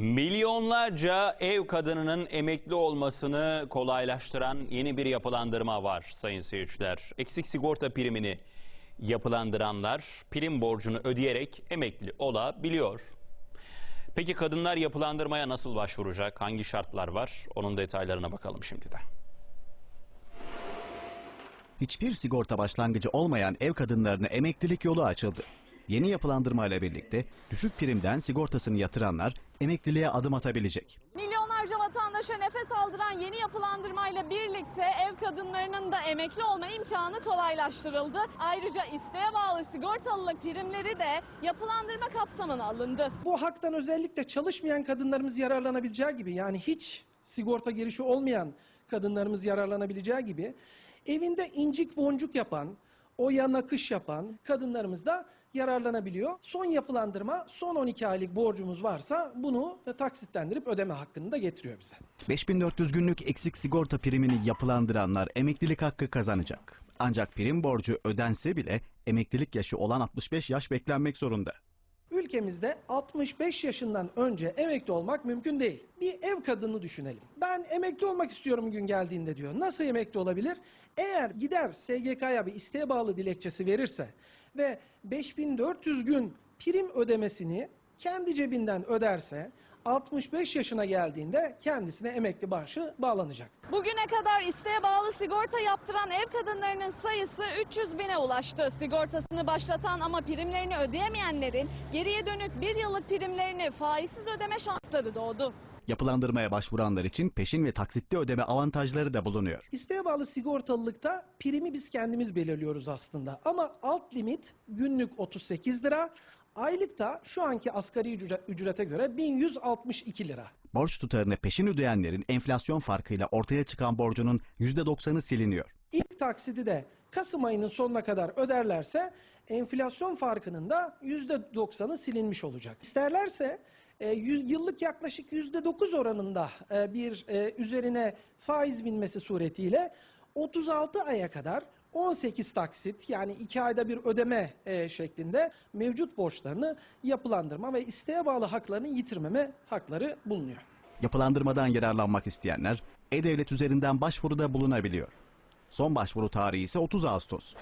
Milyonlarca ev kadınının emekli olmasını kolaylaştıran yeni bir yapılandırma var sayın seyirciler. Eksik sigorta primini yapılandıranlar prim borcunu ödeyerek emekli olabiliyor. Peki kadınlar yapılandırmaya nasıl başvuracak? Hangi şartlar var? Onun detaylarına bakalım şimdi de. Hiçbir sigorta başlangıcı olmayan ev kadınlarına emeklilik yolu açıldı. Yeni yapılandırmayla birlikte düşük primden sigortasını yatıranlar emekliliğe adım atabilecek. Milyonlarca vatandaşa nefes aldıran yeni yapılandırmayla birlikte ev kadınlarının da emekli olma imkanı kolaylaştırıldı. Ayrıca isteğe bağlı sigortalılık primleri de yapılandırma kapsamına alındı. Bu haktan özellikle çalışmayan kadınlarımız yararlanabileceği gibi yani hiç sigorta girişi olmayan kadınlarımız yararlanabileceği gibi evinde incik boncuk yapan, oya nakış yapan kadınlarımız da yararlanabiliyor. Son yapılandırma son 12 aylık borcumuz varsa bunu taksitlendirip ödeme hakkını da getiriyor bize. 5400 günlük eksik sigorta primini yapılandıranlar emeklilik hakkı kazanacak. Ancak prim borcu ödense bile emeklilik yaşı olan 65 yaş beklenmek zorunda. Ülkemizde 65 yaşından önce emekli olmak mümkün değil. Bir ev kadını düşünelim. Ben emekli olmak istiyorum gün geldiğinde diyor. Nasıl emekli olabilir? Eğer gider SGK'ya bir isteğe bağlı dilekçesi verirse ve 5400 gün prim ödemesini kendi cebinden öderse 65 yaşına geldiğinde kendisine emekli maaşı bağlanacak. Bugüne kadar isteğe bağlı sigorta yaptıran ev kadınlarının sayısı 300 bine ulaştı. Sigortasını başlatan ama primlerini ödeyemeyenlerin geriye dönük bir yıllık primlerini faizsiz ödeme şansları doğdu. Yapılandırmaya başvuranlar için peşin ve taksitli ödeme avantajları da bulunuyor. İsteğe bağlı sigortalılıkta primi biz kendimiz belirliyoruz aslında. Ama alt limit günlük 38 lira, aylıkta şu anki asgari ücre- ücrete göre 1162 lira. Borç tutarını peşin ödeyenlerin enflasyon farkıyla ortaya çıkan borcunun %90'ı siliniyor. İlk taksidi de Kasım ayının sonuna kadar öderlerse enflasyon farkının da %90'ı silinmiş olacak. İsterlerse e, yü- yıllık yaklaşık %9 oranında e, bir e, üzerine faiz binmesi suretiyle 36 aya kadar 18 taksit yani 2 ayda bir ödeme e, şeklinde mevcut borçlarını yapılandırma ve isteğe bağlı haklarını yitirmeme hakları bulunuyor. Yapılandırmadan yararlanmak isteyenler E-Devlet üzerinden başvuruda bulunabiliyor. Son başvuru tarihi ise 30 Ağustos.